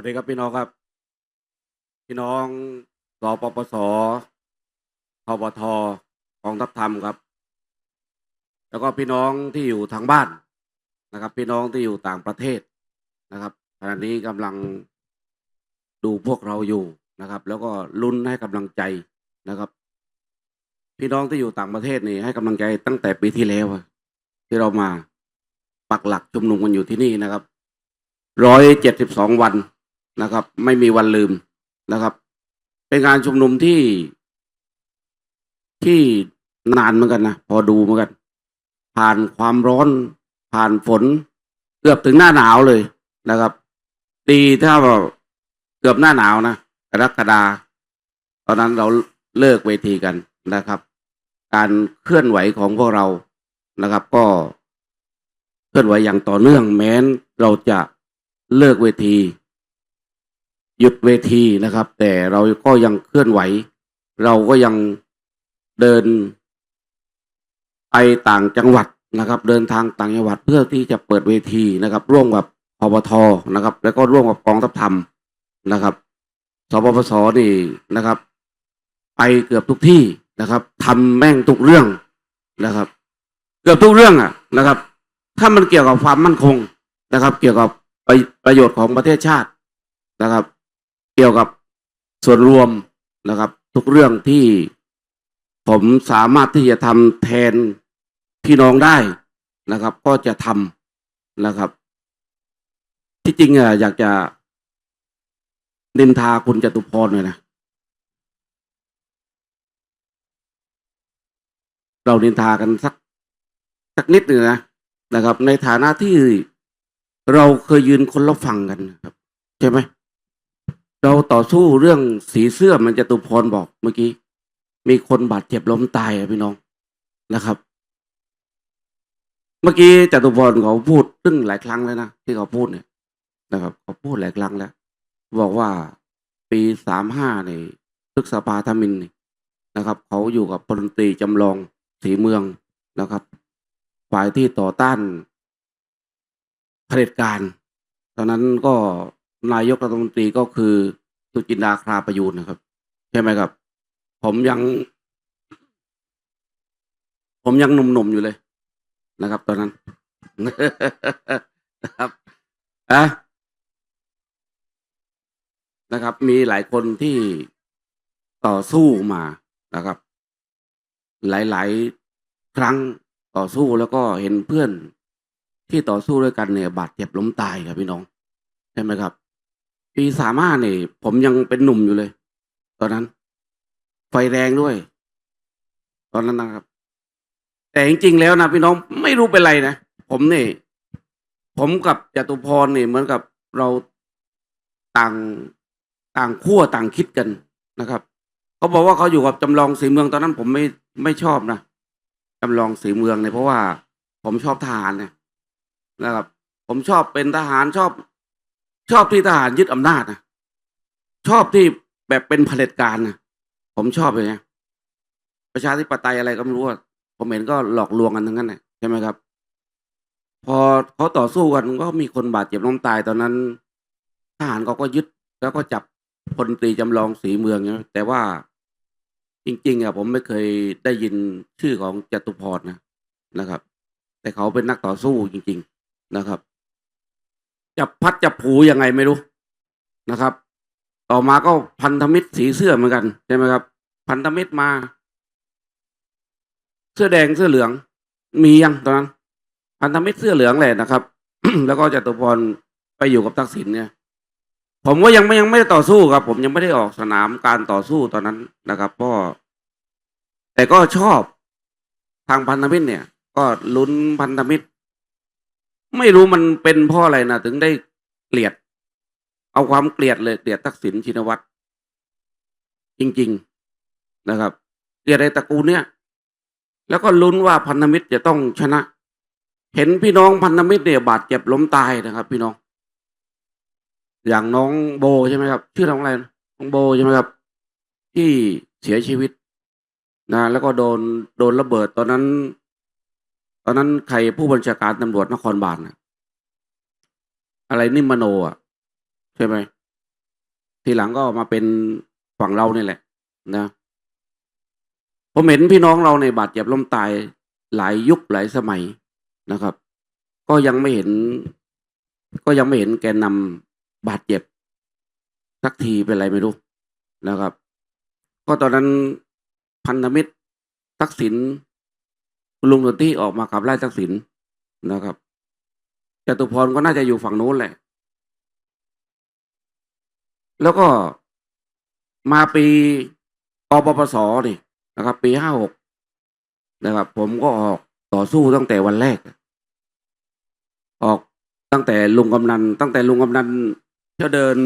วัสดีครับพี่น้องครับ พี่น้องรปปสทบทกองทัพธรรมครับ แล้วก็พี่น้องที่อยู่ทางบ้านนะครับ พี่น้องที่อยู่ต่างประเทศนะครับขณะนี้กำลังดูพวกเราอยู่นะครับ แล้วก็ลุ้นให้กำลังใจนะครับ พี่น้องที่อยู่ต่างประเทศนี่ให้กำลังใจตั้งแต่ปีที่แล้วที่เรามาปักหลักชุมนุมกันอยู่ที่นี่นะครับร้อยเจ็ดสิบสองวัน นะครับ ไม่มีวันลืมนะครับ เป็นการชุมนุมที่ที่นานเหมือนกันนะพอดูเหมือนกัน ผ่านความร้อน ผ่านฝน เกือบถึงหน้าหนาวเลยนะครับ ดีถ้าแบบเกือบหน้าหนาวนะกรกฎาตอนนั้นเราเลิกเวทีกันนะครับ การเคลื่อนไหวของพวกเรานะครับ ก็เคลื่อนไหวอย่างต่อเนื่องแม้นเราจะเลิกเวที หยุดเวทีนะครับ แต่เราก็ยังเคลื่อนไหว เราก็ยังเดินไปต่างจังหวัดนะครับ เดินทางต่างจังหวัดเพื่อที่จะเปิดเวทีนะครับ ร่วมกับพบทนะครับ แล้วก็ร่วมกับกองทัพธรรมนะครับสปปสนี่นะครับ ไปเกือบทุกที่นะครับทำแม่งทุกเรื่องนะครับ เกือบทุกเรื่องอะนะครับ ถ้ามันเกี่ยวกับความมั่นคงนะครับ เกี่ยวกับประโยชน์ของประเทศชาตินะครับ เกี่ยวกับส่วนรวมนะครับ ทุกเรื่องที่ผมสามารถที่จะทำแทนพี่น้องได้นะครับ ก็จะทำนะครับ ที่จริงอะอยากจะนินทาคุณจตุพรหน่อยนะเรานินทากันสักสักนิดหนึ่งนะนะครับ ในฐานะที่เราเคยยืนคนละฝั่งกันนะครับ ใช่ไหม เราต่อสู้เรื่องสีเสื้อมันจะตุพรบอกเมื่อกี้ มีคนบาดเจ็บล้มตายอะพี่น้องนะครับ เมื่อกี้จตุพรเขาพูดซึ่งหลายครั้งแล้วนะที่เขาพูดเนี่ย นะครับเขาพูดหลายครั้งแล้ว บอกว่าปีสามห้าในพฤกษภาธมินนี่นะครับ เขาอยู่กับพลตรีจำลองสีเมืองนะครับ ฝ่ายที่ต่อต้านเผด็จการ ตอนนั้นก็ นายกรัฐมนตรีก็คือสุจินดาคราประยูนนะครับ ใช่ไหมครับ ผมยัง ผมยังหนุ่มๆอยู่เลยนะครับ ตอนนั้นนะครับอะนะครับ มีหลายคนที่ต่อสู้มานะครับ หลายๆ ครั้งต่อสู้แล้วก็เห็นเพื่อนที่ต่อสู้ด้วยกันเนี่ยบาดเจ็บล้มตายครับพี่น้องใช่ไหมครับ ปีสามห้าเนี่ยผมยังเป็นหนุ่มอยู่เลย ตอนนั้น ไฟแรงด้วย ตอนนั้นนะครับ แต่จริงๆแล้วนะพี่น้องไม่รู้เป็นไรนะผมเนี่ยผมกับจตุพรเนี่ยเหมือนกับเราต่างต่างขั้วต่างคิดกันนะครับเขาบอกว่าเขาอยู่กับจำลองสีเมืองตอนนั้น ผมไม่ไม่ชอบนะจำลองสีเมืองเนี่ยเพราะว่า ผมชอบทหารเนี่ยนะครับ ผมชอบเป็นทหารชอบ ชอบที่ทหารยึดอำนาจนะชอบที่แบบเป็นเผด็จการนะผมชอบอย่างเงี้ยประชาธิปไตยอะไรก็ไม่รู้อะผมเห็นก็หลอกลวงกันทั้งนั้นแหละใช่ไหมครับ พอเขาต่อสู้กันก็มีคนบาดเจ็บล้มตายตอนนั้น ทหารเขาก็ยึดแล้วก็จับพลตรีจำลองสีเมืองนะแต่ว่าจริงๆอะผมไม่เคยได้ยินชื่อของจตุพรนะนะครับ แต่เขาเป็นนักต่อสู้จริง ๆนะครับ จับพัดจับผูยังไงไม่รู้นะครับ ต่อมาก็พันธมิตรสีเสื้อเหมือนกันใช่ไหมครับ พันธมิตรมา เสื้อแดงเสื้อเหลือง มียังตอนนั้น พันธมิตรเสื้อเหลืองแหละนะครับ แล้วก็จตุพรไปอยู่กับทักษิณเนี่ย ผมก็ยังไม่ยังไม่ได้ต่อสู้ครับ ผมยังไม่ได้ออกสนามการต่อสู้ตอนนั้นนะครับก็แต่ก็ชอบทางพันธมิตรเนี่ย ก็ลุ้นพันธมิตร ไม่รู้มันเป็นเพราะอะไรนะถึงได้เกลียด เอาความเกลียดเลยเกลียดทักษิณชินวัตรจริง ๆนะครับเกลียดในตระกูลเนี่ย แล้วก็ลุ้นว่าพันธมิตรจะต้องชนะ เห็นพี่น้องพันธมิตรเนี่ยบาดเจ็บล้มตายนะครับ พี่น้อง อย่างน้องโบใช่ไหมครับ ชื่อน้องอะไรนะน้องโบใช่ไหมครับ ที่เสียชีวิตนะแล้วก็โดนโดนระเบิดตอนนั้น ตอนนั้นใครผู้บัญชาการตำรวจนครบาลนะอะไรนิมมโนอะ ใช่ไหมทีหลังก็มาเป็นฝั่งเรานี่แหละ นะผมเห็นพี่น้องเราในบาดเจ็บล้มตายหลายยุคหลายสมัยนะครับ ก็ยังไม่เห็น ก็ยังไม่เห็นแกนนำบาดเจ็บ สักทีเป็นไรไม่รู้นะครับ ก็ตอนนั้นพันธมิตรทักษิณ ลุงสนที่ออกมาขับไล่ทักษิณนะครับจตุพรก็น่าจะอยู่ฝั่งโน้นแหละ แล้วก็มาปีอปปสนี่นะครับ ปีห้าหกนะครับ ผมก็ออกต่อสู้ตั้งแต่วันแรก ออกตั้งแต่ลุงกำนัน ตั้งแต่ลุงกำนันเที่ยวเดิน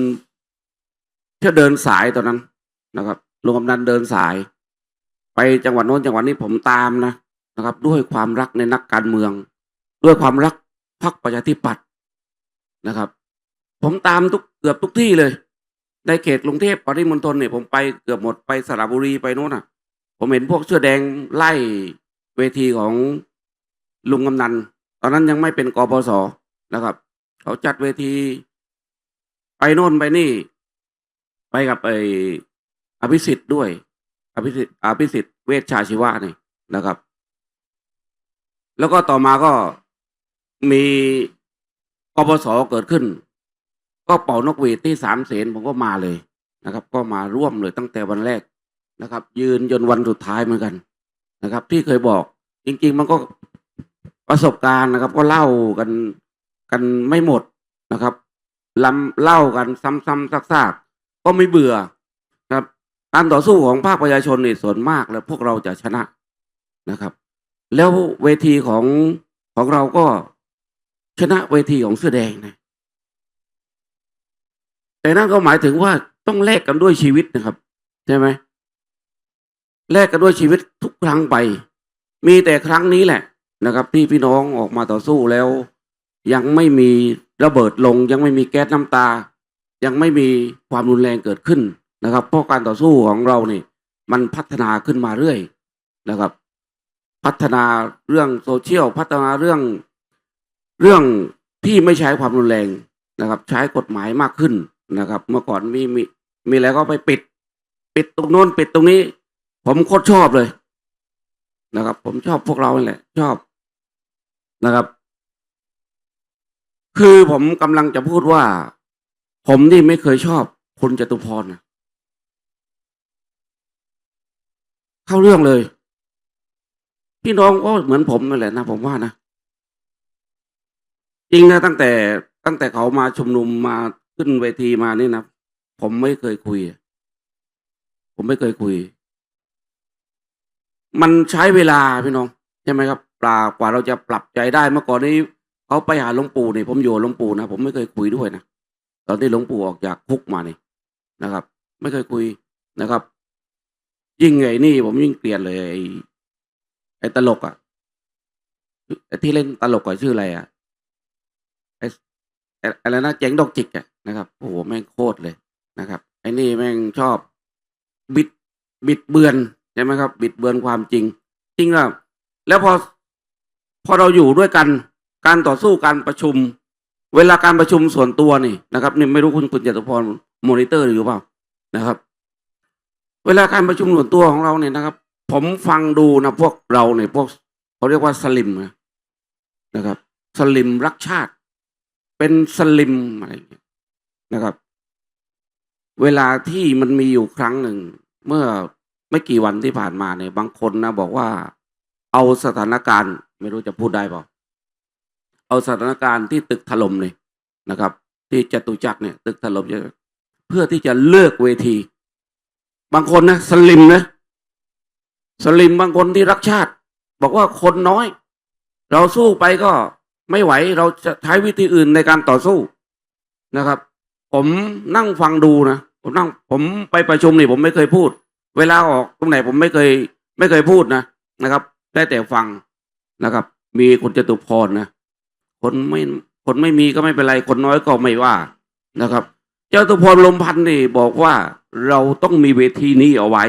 เที่ยวเดินสายตอนนั้นนะครับลุงกำนันเดินสาย ไปจังหวัดโน้นจังหวัดนี้ผมตามนะ นะครับ ด้วยความรักในนักการเมือง ด้วยความรักพรรคประชาธิปัตย์นะครับ ผมตามทุกเกือบทุกที่เลย ในเขตกรุงเทพปริมณฑลเนี่ยผมไปเกือบหมดไปสระบุรีไปโน่นน่ะ ผมเห็นพวกเสื้อแดงไล่เวทีของลุงกำนัน ตอนนั้นยังไม่เป็นกปสนะครับ เขาจัดเวที ไปโน่นไปนี่ ไปกับไออภิสิทธิ์ด้วย อภิสิทธิ์อภิสิทธิ์เวชชาชีวะนี่นะครับ แล้วก็ต่อมาก็มีกปสเกิดขึ้น ก็เป่านกหวีดที่สามเสนผมก็มาเลยนะครับ ก็มาร่วมเลยตั้งแต่วันแรกนะครับ ยืนจนวันสุดท้ายเหมือนกันนะครับ ที่เคยบอก จริง ๆ มันก็ประสบการณ์นะครับ ก็เล่ากันกันไม่หมดนะครับลำเล่ากันซ้ำๆซากๆก็ไม่เบื่อนะครับการต่อสู้ของภาคประชาชนนี่ส่วนมากแล้วพวกเราจะชนะนะครับ แล้วเวทีของของเราก็ชนะเวทีของเสื้อแดงนะ แต่นั่นก็หมายถึงว่าต้องแลกกันด้วยชีวิตนะครับ ใช่ไหมแลกกันด้วยชีวิตทุกครั้งไป มีแต่ครั้งนี้แหละนะครับ ที่พี่น้องออกมาต่อสู้แล้ว ยังไม่มีระเบิดลง ยังไม่มีแก๊สน้ำตา ยังไม่มีความรุนแรงเกิดขึ้นนะครับ เพราะการต่อสู้ของเราเนี่ยมันพัฒนาขึ้นมาเรื่อยนะครับ พัฒนาเรื่องโซเชียลพัฒนาเรื่องเรื่องที่ไม่ใช้ความรุนแรงนะครับ ใช้กฎหมายมากขึ้นนะครับ เมื่อก่อนมีมีมีอะไรก็ไปปิด ปิดตรงโน้นปิดตรงนี้ ผมโคตรชอบเลยนะครับ ผมชอบพวกเราแหละ ชอบนะครับ คือผมกำลังจะพูดว่า ผมนี่ไม่เคยชอบคุณจตุพรนะเข้าเรื่องเลย พี่น้องก็เหมือนผมนั่นแหละนะผมว่านะจริงนะตั้งแต่ตั้งแต่เขามาชุมนุมมาขึ้นเวทีมานี่นะผมไม่เคยคุย ผมไม่เคยคุย มันใช้เวลาพี่น้องใช่ไหมครับปลากว่าเราจะปรับใจได้เมื่อก่อนนี้เขาไปหาหลวงปู่เนี่ยผมอยู่หลวงปู่นะผมไม่เคยคุยด้วยนะตอนที่หลวงปู่ออกจากคุกมานี่นะครับ ไม่เคยคุยนะครับ ยิ่งไงนี่ผมยิ่งเกลียดเลย อ้ไอ้ตลกอะไอ้ที่เล่นตลกอชื่ออะไรอะไอ้ไอะไรนะเจ๋งดอกจิกอะนะครับโอ้โหแม่งโคตรเลยนะครับ ไอ้นี่แม่งชอบบิดบิดเบือนใช่ไหมครับ บิดเบือนความจริง จริงอะแล้วพอพอเราอยู่ด้วยกันการต่อสู้การประชุม เวลาการประชุมส่วนตัวนี่นะครับนี่ไม่รู้คุณคุณจตุพรมอนิเตอร์อยู่เปล่านะครับ เวลาการประชุมส่วนตัวของเราเนี่ยนะครับ ผมฟังดูนะพวกเราเนี่ยพวกเขาเรียกว่าสลิมนะครับ สลิมรักชาติ เป็นสลิมอะไรอย่างเงี้ยนะครับ เวลาที่มันมีอยู่ครั้งหนึ่ง เมื่อไม่กี่วันที่ผ่านมาเนี่ยบางคนนะบอกว่า เอาสถานการณ์ ไม่รู้จะพูดได้เปล่าเอาสถานการณ์ที่ตึกถล่มเลยนะครับ ที่จตุจักรเนี่ย ตึกถล่มเพื่อที่จะเลิกเวที บางคนนะสลิมนะ สลิมบางคนที่รักชาติ บอกว่าคนน้อย เราสู้ไปก็ไม่ไหวเราจะใช้วิธีอื่นในการต่อสู้นะครับ ผมนั่งฟังดูนะผมนั่งผมไปประชุมนี่ผมไม่เคยพูด เวลาออกตรงไหนผมไม่เคย ไม่เคยพูดนะนะครับ ได้แต่ฟังนะครับ มีคนจตุพรนะคนไม่คนไม่มีก็ไม่เป็นไรคนน้อยก็ไม่ว่านะครับ เจตุพรลมพันธ์นี่บอกว่าเราต้องมีเวทีนี้เอาไว้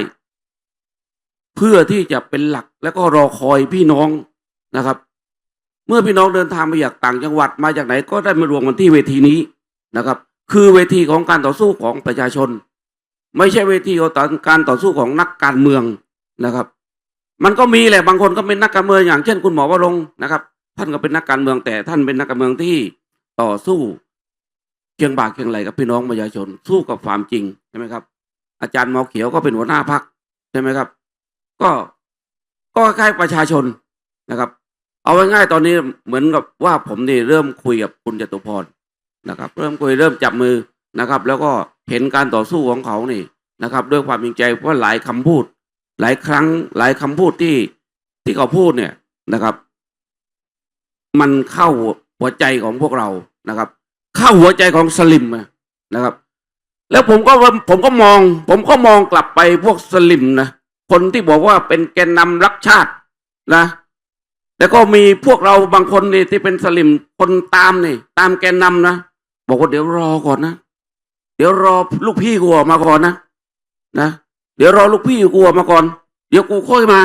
เพื่อที่จะเป็นหลักแล้วก็รอคอยพี่น้องนะครับ เมื่อพี่น้องเดินทางมาจากต่างจังหวัดมาจากไหนก็ได้มารวมกันที่เวทีนี้นะครับ คือเวทีของการต่อสู้ของประชาชน ไม่ใช่เวทีของการต่อสู้ของนักการเมืองนะครับ มันก็มีแหละบางคนก็เป็นนักการเมืองอย่างเช่น คุณหมอวรงนะครับ ท่านก็เป็นนักการเมืองแต่ท่านเป็นนักการเมืองที่ต่อสู้เคียงบ่าเคียงไหลกับพี่น้องประชาชนสู้กับความจริงใช่ไหมครับ อาจารย์หมอเขียวก็เป็นหัวหน้าพักใช่ไหมครับ ก็ก็คล้ประชาชนนะครับ เอาไว้ง่ายๆตอนนี้เหมือนกับว่าผมนี่เริ่มคุยกับคุณจตุพรนะครับ เริ่มคุยเริ่มจับมือนะครับ แล้วก็เห็นการต่อสู้ของเขานี่นะครับ ด้วยความจริงใจเพราะหลายคำพูด หลายครั้งหลายคำพูดที่ที่เขาพูดเนี่ยนะครับ มันเข้าหัวใจของพวกเรานะครับ เข้าหัวใจของสลิมนะครับ แล้วผมก็ผมก็มอง ผมก็มองกลับไปพวกสลิมนะ คนที่บอกว่าเป็นแกนนำรักชาตินะ แล้วก็มีพวกเราบางคนนี่ที่เป็นสลิมคนตามนี่ ตามแกนนำนะบอกว่าเดี๋ยวรอก่อนนะ เดี๋ยวรอลูกพี่กูออกมาก่อนนะนะเดี๋ยวรอลูกพี่กูออกมาก่อน เดี๋ยวกูค่อยมา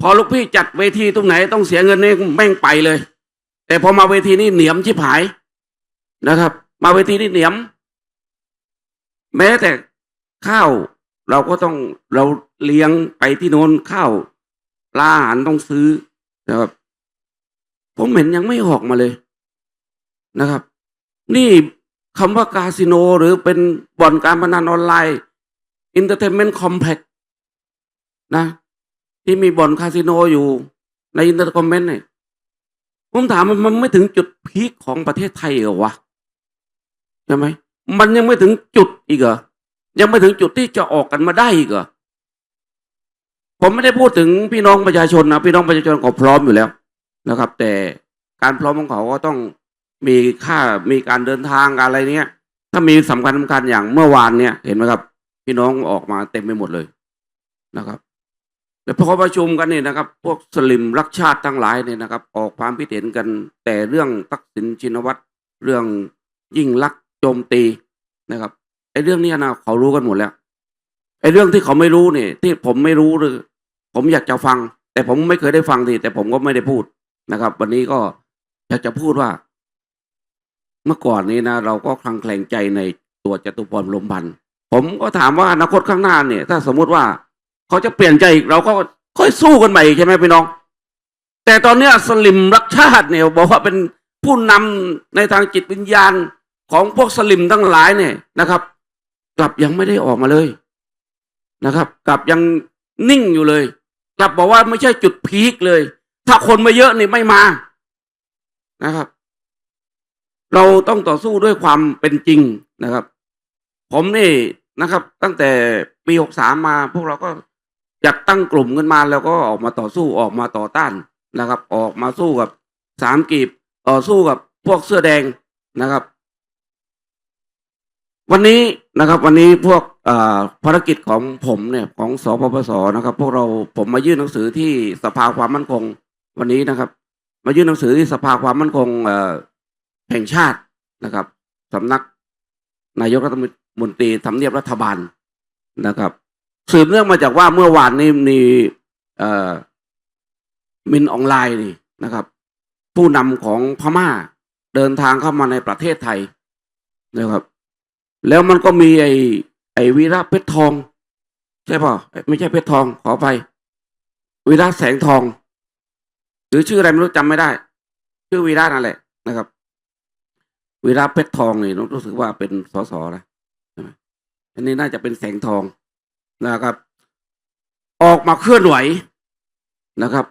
พอลูกพี่จัดเวทีตรงไหนต้องเสียเงินนี่แม่งไปเลย แต่พอมาเวทีนี่เหนียมชิบหายนะครับ มาเวทีนี่เหนียม แม้แต่ข้าว เราก็ต้องเราเลี้ยงไปที่โน้นข้าวปลาอาหารต้องซื้อนะครับ ผมเห็นยังไม่ออกมาเลยนะครับ นี่คำว่าคาสิโนหรือเป็นบ่อนการพนันออนไลน์อินเตอร์เทนเมนต์คอมเพล็กซ์นะ ที่มีบ่อนคาสิโนอยู่ในอินเตอร์คอมเมนต์เนี่ยผมถามมันมันไม่ถึงจุดพีคของประเทศไทยเหรอวะ ใช่ไหม มันยังไม่ถึงจุดอีกเหรอ ยังไม่ถึงจุดที่จะออกกันมาได้อีกเหรอผมไม่ได้พูดถึงพี่น้องประชาชนนะพี่น้องประชาชนก็พร้อมอยู่แล้วนะครับ แต่การพร้อมของเขาก็ต้องมีค่ามีการเดินทางการอะไรเนี้ย ถ้ามีสำคัญสำคัญอย่างเมื่อวานเนี่ย เห็นไหมครับ พี่น้องออกมาเต็มไปหมดเลยนะครับแต่พอประชุมกันเนี่ยนะครับ พวกสลิมรักชาติทั้งหลายเนี่ยนะครับ ออกความคิดเห็นกัน แต่เรื่องทักษิณชินวัตรเรื่องยิ่งลักษณ์โจมตีนะครับ อ้เรื่องนี้นะเขารู้กันหมดแล้วไอ้เรื่องที่เขาไม่รู้เนี่ย ที่ผมไม่รู้หรือ ผมอยากจะฟัง แต่ผมไม่เคยได้ฟังทีแต่ผมก็ไม่ได้พูดนะครับ วันนี้ก็อยากจะพูดว่า เมื่อก่อนนี้นะเราก็คลังแคลงใจในตัวจตุพรลมพันธ์ผมก็ถามว่าอนาคตข้างหน้าเนี่ย ถ้าสมมุติว่าเขาจะเปลี่ยนใจอีกเราก็ค่อยสู้กันใหม่ใช่ไหมพี่น้อง แต่ตอนเนี้ยสลิมรักชาติเนี่ยบอกว่าเป็นผู้นำในทางจิตวิญญาณของพวกสลิมทั้งหลายเนี่ยนะครับ กลับยังไม่ได้ออกมาเลยนะครับ กลับยังนิ่งอยู่เลย กลับบอกว่าไม่ใช่จุดพีคเลย ถ้าคนมาเยอะนี่ไม่มานะครับ เราต้องต่อสู้ด้วยความเป็นจริงนะครับ ผมนี่นะครับ ตั้งแต่ปีหกสามมา พวกเราก็จัดตั้งกลุ่มกันมาแล้วก็ออกมาต่อสู้ออกมาต่อต้านนะครับ ออกมาสู้กับสามกีบต่อสู้กับพวกเสื้อแดงนะครับ วันนี้นะครับวันนี้พวกภารกิจของผมเนี่ยของสปปสนะครับ พวกเราผมมายื่นหนังสือที่สภาความมั่นคงวันนี้นะครับ มายื่นหนังสือที่สภาความมั่นคงแห่งชาตินะครับสำนักนายกรัฐมนตรีทำเนียบรัฐบาลนะครับ สืบเนื่องมาจากว่าเมื่อวานนี้มีมินออนไลน์นี่นะครับ ผู้นำของพม่าเดินทางเข้ามาในประเทศไทยนะครับ แล้วมันก็มีไอ้ไอ้วีระเพชรทอง ใช่ป่ะไม่ใช่เพชรทองขอไปวีระแสงทอง หรือชื่ออะไรไม่รู้จำไม่ได้ ชื่อวีระนั่นแหละนะครับวีระเพชรทองนี่รู้สึกว่าเป็นสสนะอันนี้น่าจะเป็นแสงทองนะครับ ออกมาเคลื่อนไหวนะครับ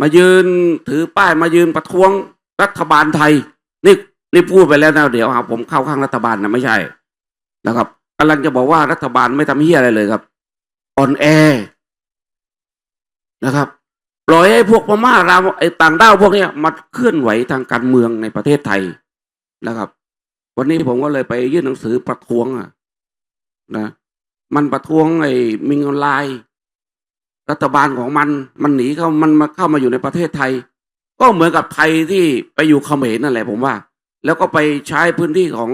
มายืนถือป้ายมายืนประท้วงรัฐบาลไทย นี่นี่พูดไปแล้วนะเดี๋ยวหาผมเข้าข้างรัฐบาลนะไม่ใช่ นะครับกำลังจะบอกว่ารัฐบาลไม่ทำเฮียอะไรเลยครับอ่อนแอนะครับปล่อยให้พวกพม่าราวไอ้ต่างด้าวพวกเนี้ยมาเคลื่อนไหวทางการเมืองในประเทศไทยนะครับ วันนี้ผมก็เลยไปยื่นหนังสือประท้วงอะนะมันประท้วงไอ้มิงออนไลน์ รัฐบาลของมัน มันหนีเข้ามันมาเข้ามาอยู่ในประเทศไทย ก็เหมือนกับไทยที่ไปอยู่เขมรนั่นแหละผมว่า แล้วก็ไปใช้พื้นที่ของ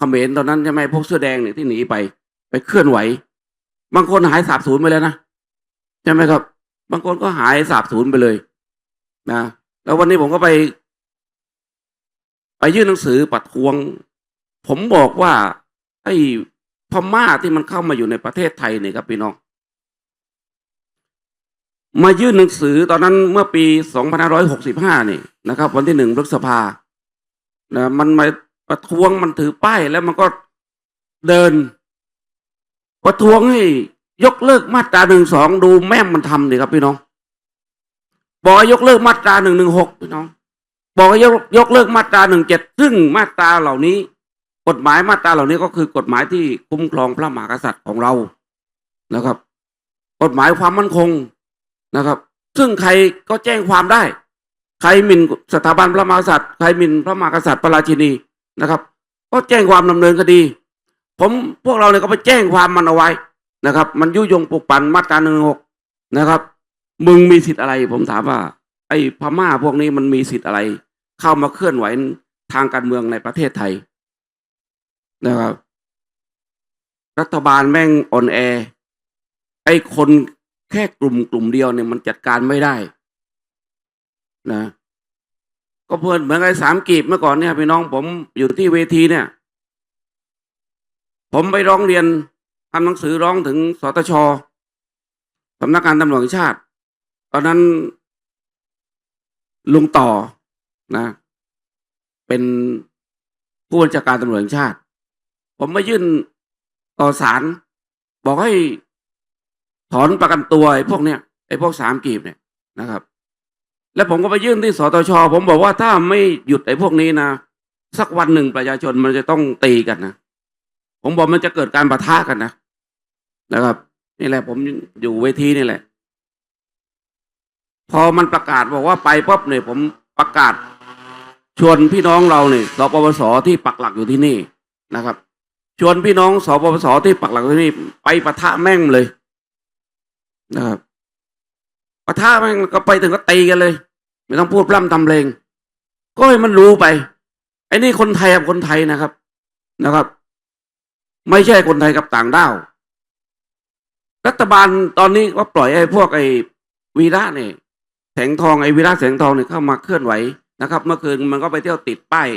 เขมรตอนนั้นใช่ไหมพวกเสื้อแดงเนี่ยที่หนีไป ไปเคลื่อนไหว บางคนหายสาบสูญไปแล้วนะใช่ไหมครับ บางคนก็หายสาบสูญไปเลยนะแล้ววันนี้ผมก็ไป ไปยื่นหนังสือประท้วง ผมบอกว่า ไอ้พม่าที่มันเข้ามาอยู่ในประเทศไทยเนี่ยครับพี่น้องมายื่นหนังสือตอนนั้นเมื่อปี 2565 นี่นะครับ วันที่หนึ่งพฤษภานะมันมา ประท้วงมันถือป้ายแล้วมันก็เดิน ประท้วงให้ยกเลิกมาตราหนึ่งสองดูแม่มันทำดิครับพี่น้อง บอกยกเลิกมาตราหนึ่งหนึ่งหกพี่น้อง บอกยกยกเลิกมาตราหนึ่งเจ็ดซึ่งมาตราเหล่านี้ กฎหมายมาตราเหล่านี้ก็คือกฎหมายที่คุ้มครองพระมหากษัตริย์ของเรานะครับ กฎหมายความมั่นคงนะครับ ซึ่งใครก็แจ้งความได้ ใครหมิ่นสถาบันพระมหากษัตริย์ใครหมิ่นพระมหากษัตริย์พระราชินี นะครับ ก็แจ้งความดำเนินคดี ผมพวกเราเนี่ยก็ไปแจ้งความมันเอาไว้นะครับ มันยุยงปลุกปั่นมาตราหนึ่งหกนะครับ มึงมีสิทธิ์อะไร ผมถามว่า ไอ้พม่าพวกนี้มันมีสิทธิ์อะไร เข้ามาเคลื่อนไหวทางการเมืองในประเทศไทยนะครับ รัฐบาลแม่งอ่อนแอ ไอ้คนแค่กลุ่มกลุ่มเดียวเนี่ยมันจัดการไม่ได้ นะ ก็เพื่อนเหมือนไอ้สามกีบเมื่อก่อนเนี่ยพี่น้องผมอยู่ที่เวทีเนี่ย ผมไปร้องเรียนทำหนังสือร้องถึงสตชสำนักงานตำรวจแห่งชาติ ตอนนั้นลุงต่อนะ เป็นผู้บัญชาการตำรวจแห่งชาติ ผมมายื่นต่อศาลบอกให้ถอนประกันตัวไอ้พวกเนี้ยไอ้พวกสามกีบเนี่ยนะครับ แล้วผมก็ไปยื่นที่สตชผมบอกว่าถ้าไม่หยุดไอ้พวกนี้นะสักวันหนึ่งประชาชนมันจะต้องตีกันนะผมบอกมันจะเกิดการประทะกันนะนะครับ นี่แหละ ผมอยู่เวทีนี่แหละ พอมันประกาศบอกว่าไปปุ๊บเนี่ยผมประกาศชวนพี่น้องเราเนี่ยสปปสที่ปักหลักอยู่ที่นี่นะครับ ชวนพี่น้องสปปสที่ปักหลักที่นี่ ไปประทะแม่งเลยนะครับ ปะทะแม่งก็ไปถึงก็ตีกันเลย ไม่ต้องพูดพร่ำทำเพลง ก็ให้มันรู้ไป ไอ้นี่คนไทยกับคนไทยนะครับนะครับ ไม่ใช่คนไทยกับต่างด้าว รัฐบาลตอนนี้ก็ปล่อยไอ้พวกไอ้วีระเนี่ยแสงทองไอ้วีระแสงทองเนี่ยเข้ามาเคลื่อนไหวนะครับ เมื่อคืนมันก็ไปเที่ยวติดป้าย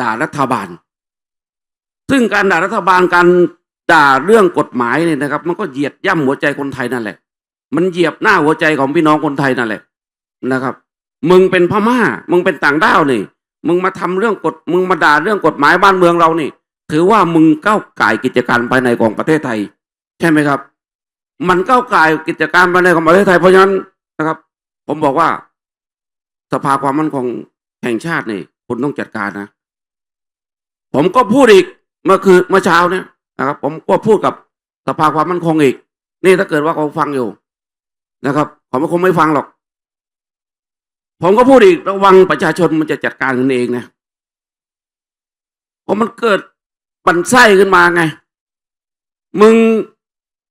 ด่ารัฐบาล ซึ่งการด่ารัฐบาลการด่าเรื่องกฎหมายเนี่ยนะครับ มันก็เหยียดย่ำหัวใจคนไทยนั่นแหละ มันเหยียบหน้าหัวใจของพี่น้องคนไทยนั่นแหละนะครับ มึงเป็นพม่า มึงเป็นต่างด้าวนี่ มึงมาทำเรื่องกฎ มึงมาด่าเรื่องกฎหมายบ้านเมืองเรานี่ ถือว่ามึงก้าวไก่กิจการภายในของประเทศไทย ใช่ไหมครับ มันก้าวไก่กิจการภายในของประเทศไทยเพราะฉะนั้นนะครับ ผมบอกว่า สภาความมั่นคงแห่งชาตินี่คุณต้องจัดการนะ ผมก็พูดอีกเมื่อคือเมื่อเช้าเนี่ยนะครับ ผมก็พูดกับสภาความมั่นคงอีก นี่ถ้าเกิดว่าเขาฟังอยู่ นะครับผมก็คงไม่ฟังหรอก ผมก็พูดอีกระวังประชาชนมันจะจัดการกันเองนะเพราะมันเกิดปันไส้ขึ้นมาไง มึง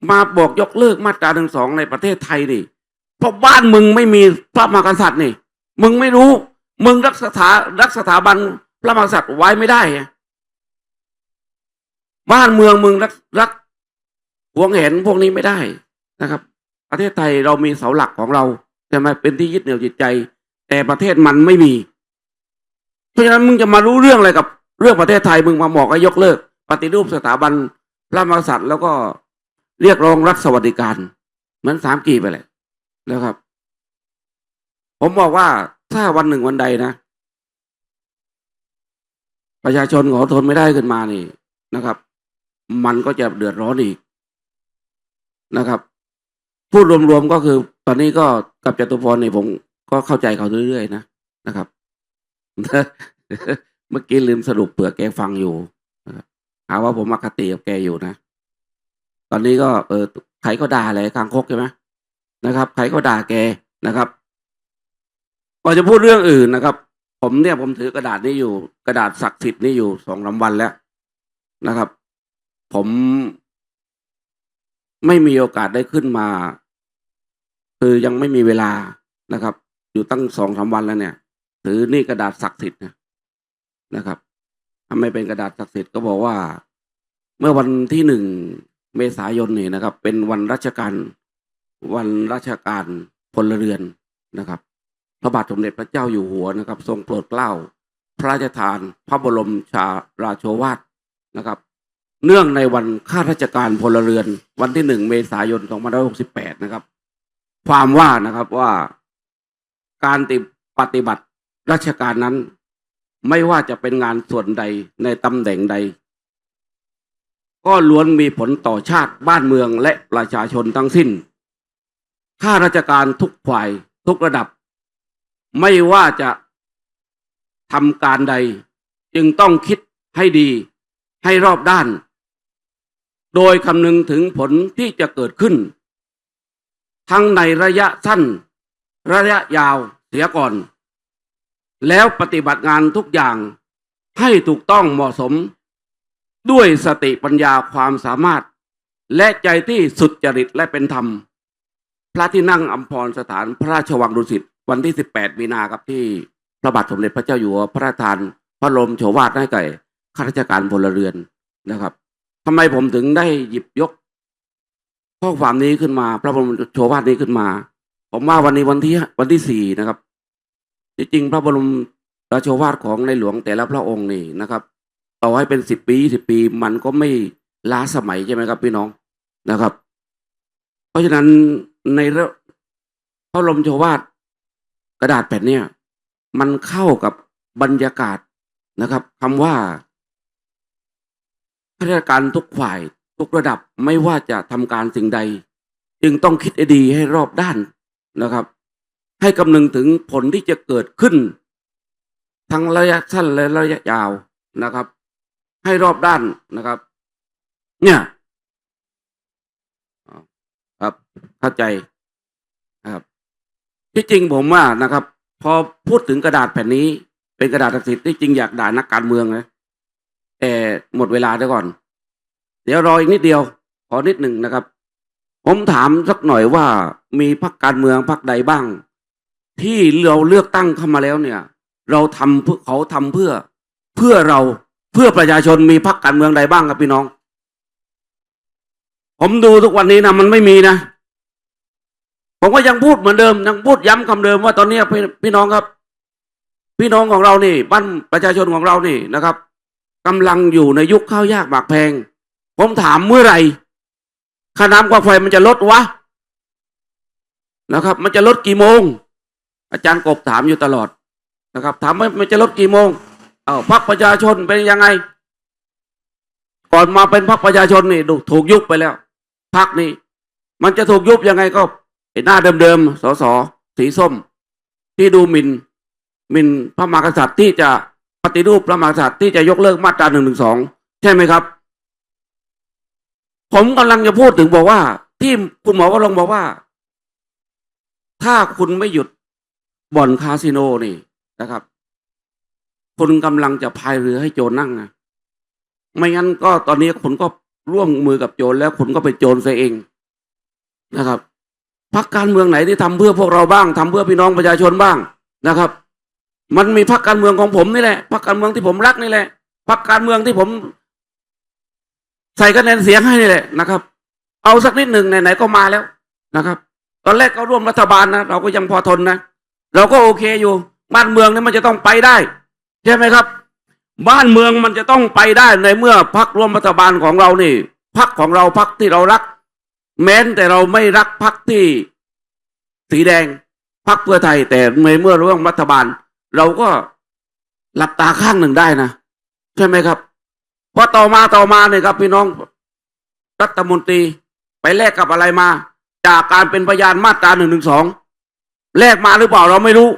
มาบอกยกเลิกมาตราหนึ่งสองในประเทศไทยนี่เพราะบ้านมึงไม่มีพระมหากษัตริย์นี่ มึงไม่รู้ มึงรักสถารักสถาบันพระมหากษัตริย์ไว้ไม่ได้ไงบ้านเมืองมึงรักรักหวงเห็นพวกนี้ไม่ได้นะครับ ประเทศไทยเรามีเสาหลักของเราใช่ไหมเป็นที่ยึดเหนี่ยวจิตใจ แต่ประเทศมันไม่มี เพราะฉะนั้นมึงจะมารู้เรื่องอะไรกับเรื่องประเทศไทยมึงมาบอกให้ยกเลิก ปฏิรูปสถาบันพระมหากษัตริย์แล้วก็เรียกร้องรัฐสวัสดิการ เหมือนสามกีไปเลยแล้วครับ ผมบอกว่าถ้าวันหนึ่งวันใดนะ ประชาชนขอทนไม่ได้ขึ้นมานี่นะครับ มันก็จะเดือดร้อนอีกนะครับ พูดรวมๆก็คือ ตอนนี้ก็กับจตุพรเนี่ยผมก็เข้าใจเขาเรื่อยๆนะนะครับ เมื่อกี้ลืมสรุปเปลือกแกฟังอยู่หาว่าผมอคติกับแกอยู่นะ ตอนนี้ก็เออใครก็ด่าอะไรคางคกใช่ไหมนะครับใครก็ด่าแกนะครับก่อนจะพูดเรื่องอื่นนะครับ ผมเนี่ยผมถือกระดาษนี้อยู่ กระดาษศักดิ์สิทธิ์นี่อยู่สองสาวันแล้วนะครับ ผมไม่มีโอกาสได้ขึ้นมา คือยังไม่มีเวลานะครับ อยู่ตั้งสองสาวันแล้วเนี่ยถือนี่กระดาษศักดิ์สิทธิ์นะครับทำไมเป็นกระดาษศักดิ์สิทธิ์ก็บอกว่า เมื่อวันที่หนึ่งเมษายนนี่นะครับ เป็นวันราชการ วันราชการพลเรือนนะครับ พระบาทสมเด็จพระเจ้าอยู่หัวนะครับ ทรงโปรดเกล้า พระราชทาน พระบรมชาราโชวาทนะครับ เนื่องในวันข้าราชการพลเรือน วันที่หนึ่งเมษายน 2568 นะครับ ความว่านะครับว่าการปฏิบัติราชการนั้น ไม่ว่าจะเป็นงานส่วนใดในตำแหน่งใด ก็ล้วนมีผลต่อชาติบ้านเมืองและประชาชนทั้งสิ้น ข้าราชการทุกฝ่ายทุกระดับ ไม่ว่าจะทำการใด จึงต้องคิดให้ดีให้รอบด้าน โดยคำนึงถึงผลที่จะเกิดขึ้น ทั้งในระยะสั้น ระยะยาวเสียก่อน แล้วปฏิบัติงานทุกอย่างให้ถูกต้องเหมาะสม ด้วยสติปัญญาความสามารถ และใจที่สุดจริตและเป็นธรรม พระที่นั่งอัมพรสถานพระราชวังดุสิตวันที่ 18 มีนาครับที่พระบาทสมเด็จพระเจ้าอยู่หัวพระราชทาน พระลมโฉวาทให้แก่ข้าราชการพลเรือนนะครับทำไมผมถึงได้หยิบยก ข้อความนี้ขึ้นมา พระบรมโฉวาทนี้ขึ้นมา ผมว่าวันนี้วันที่วันที่สี่นะครับจริงๆพระบรมราชโชวาทของในหลวงแต่ละพระองค์นี่นะครับ ต่อให้เป็นสิบปีสิบปี มันก็ไม่ล้าสมัยใช่ไหมครับ พี่น้องนะครับ เพราะฉะนั้นในพระบรมโชวาทกระดาษแผ่นเนี่ย มันเข้ากับบรรยากาศนะครับคำว่าข้าราชการทุกฝ่าย ทุกระดับไม่ว่าจะทำการสิ่งใด จึงต้องคิดให้ดีให้รอบด้านนะครับ ให้คำนึงถึงผลที่จะเกิดขึ้น ทั้งระยะสั้นและระยะยาวนะครับ ให้รอบด้านนะครับ เนี่ยครับเข้าใจนะครับ ที่จริงผมว่านะครับ พอพูดถึงกระดาษแผ่นนี้ เป็นกระดาษศักดิ์สิทธิ์ที่จริงอยากด่านักการเมืองนะแต่หมดเวลาเดี๋ยวก่อน เดี๋ยวรออีกนิดเดียว ขอนิดหนึ่งนะครับ ผมถามสักหน่อยว่ามีพรรคการเมืองพรรคใดบ้าง ที่เราเลือกตั้งเข้ามาแล้วเนี่ย เราทำเพื่อเขาทำเพื่อ เพื่อเราเพื่อประชาชนมีพรรคการเมืองใดบ้างครับพี่น้อง ผมดูทุกวันนี้นะมันไม่มีนะผมก็ยังพูดเหมือนเดิมยังพูดย้ำคำเดิมว่าตอนนี้พี่พี่น้องครับ พี่น้องของเรานี่ บ้านประชาชนของเรานี่นะครับกำลังอยู่ในยุคข้าวยากหมากแพง ผมถามเมื่อไหร่ค่าน้ำค่าไฟมันจะลดวะนะครับ มันจะลดกี่โมง อาจารย์กบถามอยู่ตลอดนะครับ ถามว่ามันจะลดกี่โมงเอาาพักประชาชนเป็นยังไง ก่อนมาเป็นพักประชาชนนี่ดูถูกยุบไปแล้วพักนี้ มันจะถูกยุบยังไงก็ไอ้หน้าเดิมๆสสสีส้ม ที่ดูหมินหมินพระมหากษัตริย์ที่จะปฏิรูปพระมหากษัตริย์ที่จะยกเลิกมาตราหนึ่งหนึ่งสองใช่ไหมครับ ผมกำลังจะพูดถึงบอกว่า ที่คุณหมอก็ลงบอกว่า ถ้าคุณไม่หยุดบ่อนคาสิโนนี่นะครับ คุณกำลังจะพายเรือให้โจรนั่งนะไม่งั้นก็ตอนนี้คุณก็ร่วมมือกับโจรแล้วคุณก็ไปนโจรซะเองนะครับพักการเมืองไหนที่ทำเพื่อพวกเราบ้างทำเพื่อพี่น้องประชาชนบ้างนะครับ มันมีพักการเมืองของผมนี่แหละพักการเมืองที่ผมรักนี่แหละพักการเมืองที่ผม ใส่คะแนนเสียงให้นี่แหละนะครับ เอาสักนิดหนึ่งไหนๆก็มาแล้วนะครับ ตอนแรกก็ร่วมรัฐบาลนะเราก็ยังพอทนนะเราก็โอเคอยู่ บ้านเมืองนี่มันจะต้องไปได้ใช่ไหมครับ บ้านเมืองมันจะต้องไปได้ในเมื่อพักร่วมรัฐบาลของเรานี่พักของเราพักที่เรารัก แม้นแต่เราไม่รักพักที่สีแดงพักเพื่อไทยแต่ในเมื่อร่วมรัฐบาล เราก็หลับตาข้างหนึ่งได้นะใช่ไหมครับ พอต่อมาต่อมาเนี่ยครับพี่น้องรัฐมนตรีไปแลกกับอะไรมา จากการเป็นพยานมาตราหนึ่งหนึ่งสองแลกมาหรือเปล่าเราไม่รู้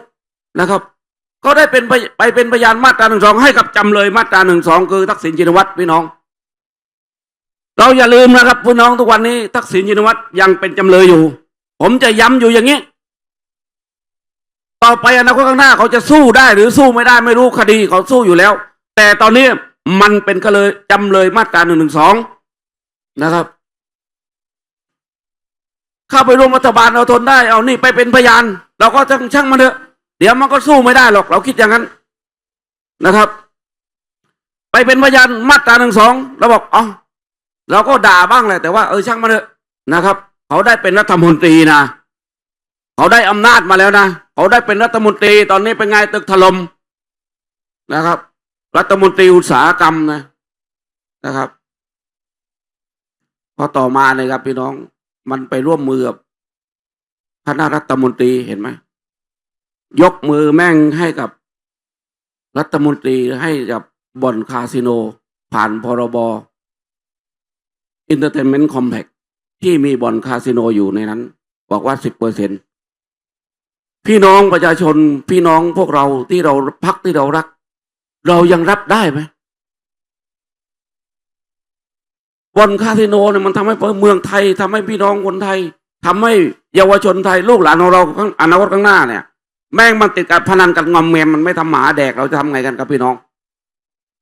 นะครับ ก็ได้เป็นไปไปเป็นพยานมาตราหนึ่งสองให้กับจำเลยมาตราหนึ่งสองคือทักษิณชินวัตรพี่น้อง เราอย่าลืมนะครับพี่น้องทุกวันนี้ ทักษิณชินวัตรยังเป็นจำเลยอยู่ ผมจะย้ำอยู่อย่างนี้ต่อไปอนาคตข้างหน้าเขาจะสู้ได้หรือสู้ไม่ได้ไม่รู้คดีเขาสู้อยู่แล้ว แต่ตอนนี้ มันเป็นก็เลยจำเลยมาตราหนึ่งหนึ่งสองนะครับ เข้าไปร่วมรัฐบาลเราทนได้ เอานี่ไปเป็นพยาน เราก็ต้องช่างมันเถอะ เดี๋ยวมันก็สู้ไม่ได้หรอก เราคิดอย่างนั้นนะครับ ไปเป็นพยานมาตราหนึ่งสองเราบอกอ๋อเราก็ด่าบ้างแหละแต่ว่าเออช่างมันเถอะนะครับ เขาได้เป็นรัฐมนตรีนะเขาได้อำนาจมาแล้วนะ เขาได้เป็นรัฐมนตรี ตอนนี้เป็นไงตึกถล่มนะครับ รัฐมนตรีอุตสาหกรรมนะนะครับ พอต่อมาเลยครับ พี่น้องมันไปร่วมมือกับคณะรัฐมนตรีเห็นไหมยกมือแม่งให้กับรัฐมนตรีให้กับบ่อนคาสิโน ผ่านพรบอินเตอร์เทนเมนต์คอมเพล็กที่มีบ่อนคาสิโนอยู่ในนั้น บอกว่าสิบเปอร์เซ็นพี่น้องประชาชนพี่น้องพวกเราที่เราพักที่เรารัก เรายังรับได้ไหมบอนคาสิโนเนี่ยมันทำให้เมืองไทยทำให้พี่น้องคนไทยทำให้เยาวชนไทยลูกหลานของเราข้างอนาคตข้างหน้าเนี่ย แม่งมันติดการพนันกันงอมแงมมันไม่ทำหมาแดกเราจะทำไงกันครับพี่น้อง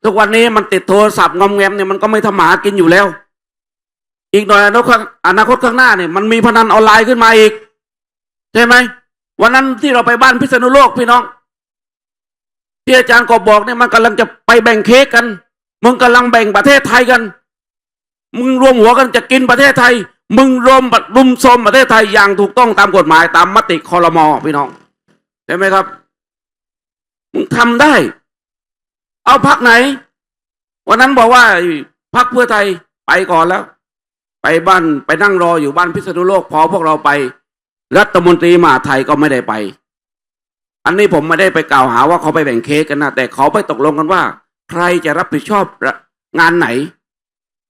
ทุกวันนี้มันติดโทรศัพท์งอมแงมเนี่ยมันก็ไม่ทำหมากินอยู่แล้ว อีกหน่อยอนาคตอนาคตข้างหน้าเนี่ยมันมีพนันออนไลน์ขึ้นมาอีกใช่ไหมวันนั้นที่เราไปบ้านพิษณุโลกพี่น้อง ที่อาจารย์กบบอกเนี่ยมันกำลังจะไปแบ่งเค้กกัน มึงกำลังแบ่งประเทศไทยกัน มึงรวมหัวกันจะกินประเทศไทย มึงรวมรุมโทมประเทศไทยอย่างถูกต้องตามกฎหมายตามมติคอรมอพี่น้องใช่ไหมครับ มึงทำได้ เอาพักไหน วันนั้นบอกว่าพักเพื่อไทยไปก่อนแล้ว ไปบ้านไปนั่งรออยู่บ้านพิษณุโลกพอพวกเราไป รัฐมนตรีมหาไทยก็ไม่ได้ไป อันนี้ผมไม่ได้ไปกล่าวหาว่าเขาไปแบ่งเค้กกันนะแต่เขาไปตกลงกันว่า ใครจะรับผิดชอบงานไหน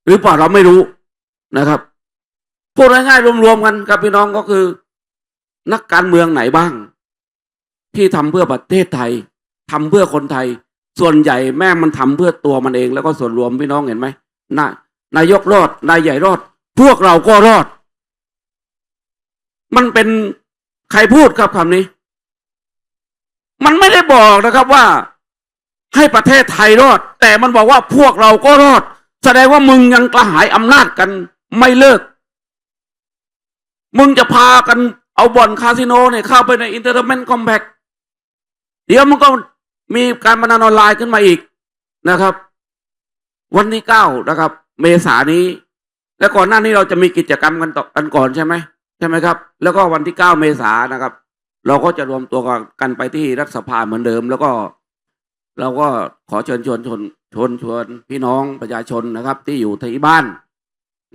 หรือเปล่าเราไม่รู้นะครับพูดง่ายๆรวมๆกันครับพี่น้องก็คือ นักการเมืองไหนบ้าง ที่ทำเพื่อประเทศไทยทำเพื่อคนไทย ส่วนใหญ่แม่มันทำเพื่อตัวมันเอง แล้วก็ส่วนรวมพี่น้องเห็นไหมนานายกรอดนายใหญ่รอด พวกเราก็รอด มันเป็นใครพูดครับคำนี้ มันไม่ได้บอกนะครับว่าให้ประเทศไทยรอด แต่มันบอกว่าพวกเราก็รอด แสดงว่ามึงยังกระหายอำนาจกันไม่เลิก มึงจะพากันเอาบ่อนคาสิโนเนี่ยเข้าไปในอินเตอร์เมนต์คอมแพคเดี๋ยวมันก็มีการพนันออนไลน์ขึ้นมาอีกนะครับ วันที่เก้านะครับ เมษายนนี้ และก่อนหน้านี้เราจะมีกิจกรรมกันต่อกันก่อนใช่ไหมใช่ไหมครับ แล้วก็วันที่เก้าเมษายนนะครับ เราก็จะรวมตัวกันไปที่รัฐสภาเหมือนเดิม แล้วก็เราก็ขอเชิญชวนชวนชวนชวนพี่น้องประชาชนนะครับ ที่อยู่ที่บ้าน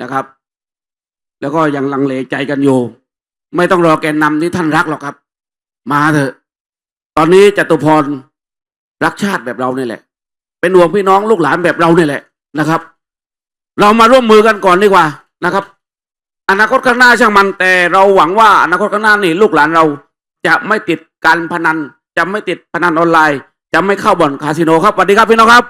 นะครับ แล้วก็ยังลังเลใจกันอยู่ ไม่ต้องรอแกนนำที่ท่านรักหรอกครับ มาเถอะ ตอนนี้จตุพรรักชาติแบบเราเนี่ยแหละ เป็นห่วงพี่น้องลูกหลานแบบเราเนี่ยแหละนะครับ เรามาร่วมมือกันก่อนดีกว่านะครับ อนาคตข้างหน้าช่างมันแต่เราหวังว่าอนาคตข้างหน้านี่ลูกหลานเรา จะไม่ติดการพนัน จะไม่ติดพนันออนไลน์ จะไม่เข้าบ่อนคาสิโนครับสวัสดีครับพี่น้องครับ